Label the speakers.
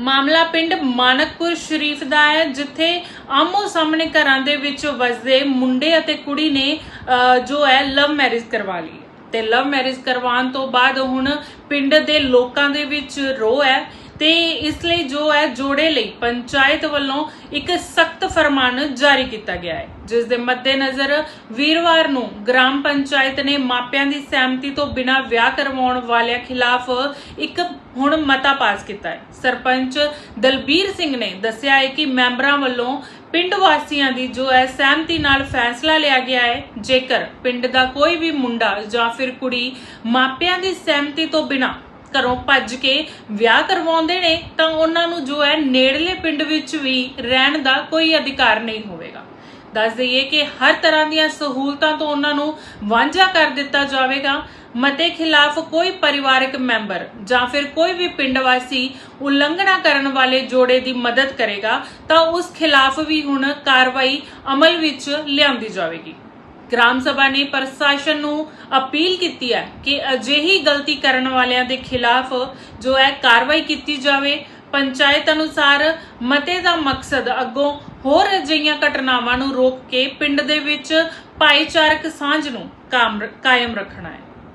Speaker 1: ਮਾਮਲਾ ਪਿੰਡ ਮਾਨਕਪੁਰ ਸ਼ਰੀਫ ਦਾ ਹੈ, ਜਿੱਥੇ ਆਮੋ ਸਾਹਮਣੇ ਘਰਾਂ ਦੇ ਵਿੱਚ ਵਸਦੇ ਮੁੰਡੇ ਅਤੇ ਕੁੜੀ ਨੇ ਜੋ ਹੈ, ਲਵ ਮੈਰਿਜ ਕਰਵਾ ਲਈ। ਤੇ ਲਵ ਮੈਰਿਜ ਕਰਵਾਉਣ ਤੋਂ ਬਾਅਦ ਹੁਣ ਪਿੰਡ ਦੇ ਲੋਕਾਂ ਦੇ ਵਿੱਚ ਰੋਹ ਹੈ। ਤੇ ਇਸ ਲਈ ਜੋ ਹੈ ਜੋੜੇ ਲਈ ਪੰਚਾਇਤ ਵੱਲੋਂ ਇੱਕ ਸਖਤ ਫਰਮਾਨ ਜਾਰੀ ਕੀਤਾ ਗਿਆ ਹੈ, ਜਿਸ ਦੇ ਮੱਦੇਨਜ਼ਰ ਵੀਰਵਾਰ ਨੂੰ ਗ੍ਰਾਮ ਪੰਚਾਇਤ ਨੇ ਮਾਪਿਆਂ ਦੀ ਸਹਿਮਤੀ ਤੋਂ ਬਿਨਾਂ ਵਿਆਹ ਕਰਵਾਉਣ ਵਾਲਿਆਂ ਖਿਲਾਫ ਇੱਕ ਹੁਣ ਮਤਾ ਪਾਸ ਕੀਤਾ ਹੈ। ਸਰਪੰਚ ਦਲਬੀਰ ਸਿੰਘ ਨੇ ਦੱਸਿਆ ਹੈ ਕਿ ਮੈਂਬਰਾਂ ਵੱਲੋਂ ਪਿੰਡ ਵਾਸੀਆਂ ਦੀ ਜੋ ਹੈ ਸਹਿਮਤੀ ਨਾਲ ਫੈਸਲਾ ਲਿਆ ਗਿਆ ਹੈ। ਜੇਕਰ ਪਿੰਡ ਦਾ ਕੋਈ ਵੀ ਮੁੰਡਾ ਜਾਂ ਫਿਰ ਕੁੜੀ ਮਾਪਿਆਂ ਦੀ ਸਹਿਮਤੀ ਤੋਂ ਬਿਨਾਂ ਘਰੋਂ ਭੱਜ ਕੇ ਵਿਆਹ ਕਰਵਾਉਂਦੇ ਨੇ, ਤਾਂ ਉਹਨਾਂ ਨੂੰ ਜੋ ਹੈ ਨੇੜਲੇ ਪਿੰਡ ਵਿੱਚ ਵੀ ਰਹਿਣ ਦਾ ਕੋਈ ਅਧਿਕਾਰ ਨਹੀਂ ਹੋਵੇਗਾ। ਦੱਸ ਦਈਏ ਕਿ ਹਰ ਤਰ੍ਹਾਂ ਦੀਆਂ ਸਹੂਲਤਾਂ ਤੋਂ ਉਹਨਾਂ ਨੂੰ ਵਾਂਝਾ ਕਰ ਦਿੱਤਾ ਜਾਵੇਗਾ। ਮਤੇ ਖਿਲਾਫ ਕੋਈ ਪਰਿਵਾਰਕ ਮੈਂਬਰ ਜਾਂ ਫਿਰ ਕੋਈ ਵੀ ਪਿੰਡ ਵਾਸੀ ਉਲੰਘਣਾ ਕਰਨ ਵਾਲੇ ਜੋੜੇ ਦੀ ਮਦਦ ਕਰੇਗਾ, ਤਾਂ ਉਸ ਖਿਲਾਫ ਵੀ ਹੁਣ ਕਾਰਵਾਈ ਅਮਲ ਵਿੱਚ ਲਿਆਂਦੀ ਜਾਵੇਗੀ। ਗ੍ਰਾਮ ਸਭਾ ਨੇ ਪ੍ਰਸ਼ਾਸਨ ਨੂੰ ਅਪੀਲ ਕੀਤੀ ਹੈ ਕਿ ਅਜਿਹੀ ਗਲਤੀ ਕਰਨ ਵਾਲਿਆਂ ਦੇ ਖਿਲਾਫ ਜੋ ਹੈ ਕਾਰਵਾਈ ਕੀਤੀ ਜਾਵੇ, ਪੰਚਾਇਤ ਅਨੁਸਾਰ ਮਤੇ ਦਾ ਮਕਸਦ ਅੱਗੋਂ ਹੋਰ ਅਜਿਹੀਆਂ ਘਟਨਾਵਾਂ ਨੂੰ ਰੋਕ ਕੇ ਪਿੰਡ ਦੇ ਵਿੱਚ ਭਾਈਚਾਰਕ ਸਾਂਝ ਨੂੰ ਕਾਮ- ਕਾਇਮ ਰੱਖਣਾ ਹੈ।